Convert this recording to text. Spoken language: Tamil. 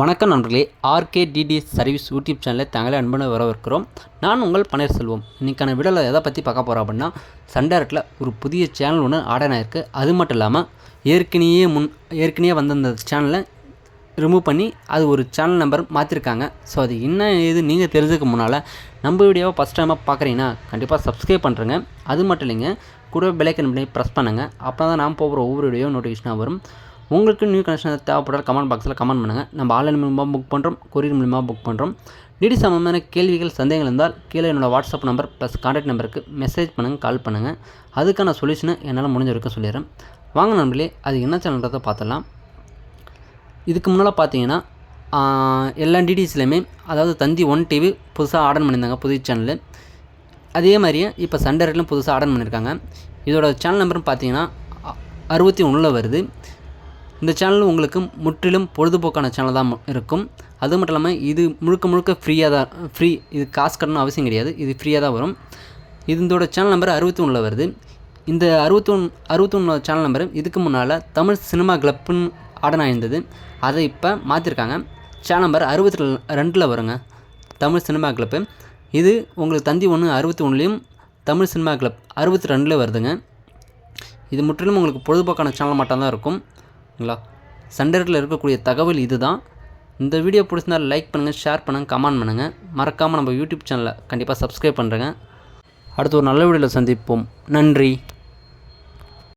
வணக்கம் நண்பர்களே ஆர்கே டிடி சர்வீஸ் யூடியூப் சேனலில் தங்களை அன்புடன் வரவேற்கிறோம். நான் உங்கள் பன்னீர்செல்வம். இன்றைக்கான வீடியோவில் எதை பற்றி பார்க்க போகிறோம் அப்படின்னா சண்டேரட்டில் ஒரு புதிய சேனல் ஒன்று ஆடன் ஆயிருக்கு. அது மட்டும் இல்லாமல் ஏற்கனவே முன் ஏற்கனவே வந்த அந்த சேனலை ரிமூவ் பண்ணி அது ஒரு சேனல் நம்பர் மாற்றிருக்காங்க ஸோ அது என்ன ஏது நீங்கள் தெரிஞ்சதுக்கு முன்னால் நம்ம வீடியோவை ஃபஸ்ட் டைமாக பார்க்குறீங்கன்னா கண்டிப்பாக சப்ஸ்கிரைப் பண்ணுறேங்க அது மட்டும் இல்லைங்க கூட பெலைக்கன் பண்ணி ப்ரெஸ் பண்ணுங்கள் அப்போ தான் நான் போகிற ஒவ்வொரு வீடியோ நோட்டிஃபிகேஷனாக வரும். உங்களுக்கு நியூ கனெக்ஷன் தேவைப்பட்டால் கமெண்ட் பாக்ஸில் கமெண்ட் பண்ணுங்கள் நம்ம ஆன்லைன் மூலமாக புக் பண்ணுறோம் கொரியர் மூலமாக புக் பண்ணுறோம் டிடி சம்பந்தமான கேள்விகள் சந்தேகங்கள் இருந்தால் கீழே என்னோடய வாட்ஸ்அப் நம்பர் ப்ளஸ் காண்டாக்ட் நம்பருக்கு மெசேஜ் பண்ணுங்கள் கால் பண்ணுங்கள் அதுக்கான சொல்யூஷனை என்னால் முடிஞ்ச வரைக்கும் சொல்லிடுறேன். வாங்க நண்பர்களே அது என்ன சேனல்ன்றதை பார்த்துடலாம். இதுக்கு முன்னால் பார்த்தீங்கன்னா எல்லா டிடிஸ்லையுமே அதாவது தந்தி ஒன் டிவி புதுசாக ஆர்டர் பண்ணியிருந்தாங்க புது சேனலு அதே மாதிரியே இப்போ சண்டே புதுசாக ஆர்டர் பண்ணியிருக்காங்க. இதோட சேனல் நம்பர்னு பார்த்தீங்கன்னா அறுபத்தி ஒன்றில் வருது. இந்த சேனல் உங்களுக்கு முற்றிலும் பொழுதுபோக்கான சேனல் தான் இருக்கும். அது மட்டும் இல்லாமல் இது முழுக்க முழுக்க ஃப்ரீயாக தான் ஃப்ரீ இது காசு கட்டணும் அவசியம் கிடையாது. இது ஃப்ரீயாக தான் வரும். இது இதோட சேனல் நம்பர் அறுபத்தி ஒன்றில் வருது. இந்த அறுபத்தொன் அறுபத்தொன்னு அறுபத்தொன்று சேனல் நம்பர் இதுக்கு முன்னால் தமிழ் சினிமா கிளப்புன்னு ஆடனாக இருந்தது அதை இப்போ மாற்றிருக்காங்க சேனல் நம்பர் அறுபத்தி ரெண்டில் வருங்க. தமிழ் சினிமா கிளப்பு இது உங்களுக்கு தந்தி ஒன்று அறுபத்தி ஒன்றுலேயும் தமிழ் சினிமா கிளப் அறுபத்தி ரெண்டில் வருதுங்க. இது முற்றிலும் உங்களுக்கு பொழுதுபோக்கான சேனல் மட்டும்தான் இருக்கும். ஓகேங்களா? சண்டேட்டில் இருக்கக்கூடிய தகவல் இதுதான். இந்த வீடியோ பிடிச்சிருந்தால் லைக் பண்ணுங்கள் ஷேர் பண்ணுங்கள் கமெண்ட் பண்ணுங்கள் மறக்காமல் நம்ம யூடியூப் சேனலை கண்டிப்பாக சப்ஸ்கிரைப் பண்ணுறேங்க அடுத்து ஒரு நல்ல வீடியோவில் சந்திப்போம். நன்றி.